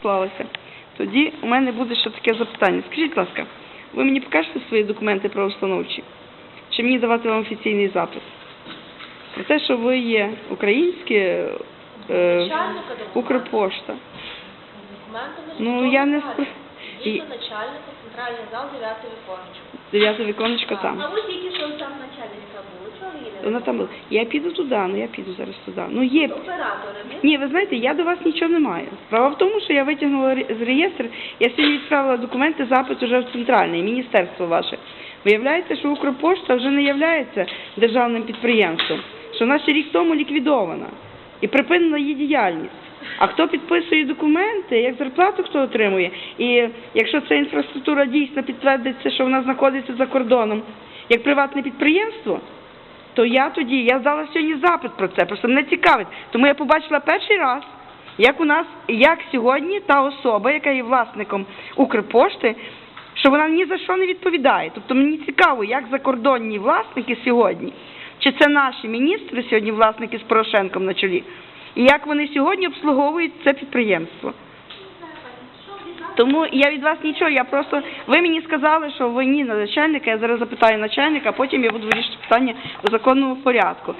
склалося. Тоді у мене буде ще таке запитання. Скажіть, будь ласка, ви мені покажете свої документи правоустановчі? Чи мені давати вам офіційний запис? Про те, що ви є українське е, Начальника. Укрпошта. Документами Ну, я не спро- і- начальника, центральний зал, 9 віконечко. Дев'яте віконечко там. А ви тільки що там начальниця були, чого ви її не Вона там була. Я піду туди, ну я піду зараз туди. Ну є. Ні, ви знаєте, я до вас нічого не маю. Справа в тому, що я витягнула з реєстру, я сьогодні відправила документи, запит уже в центральне, міністерство ваше. Виявляється, що Укрпошта вже не є державним підприємством, що вона ще рік тому ліквідована і припинена її діяльність. А хто підписує документи, як зарплату хто отримує, і якщо ця інфраструктура дійсно підтвердиться, що вона знаходиться за кордоном, як приватне підприємство, то я тоді, я здала сьогодні запит про це, просто мене цікавить. Тому я побачила перший раз, як у нас, як сьогодні та особа, яка є власником Укрпошти, що вона ні за що не відповідає. Тобто мені цікаво, як закордонні власники сьогодні, чи це наші міністри сьогодні, власники з Порошенком на чолі, і як вони сьогодні обслуговують це підприємство. Тому я від вас нічого, я просто ви мені сказали, що ви ні на начальника. Я зараз запитаю начальника, а потім я буду вирішити питання в законному порядку.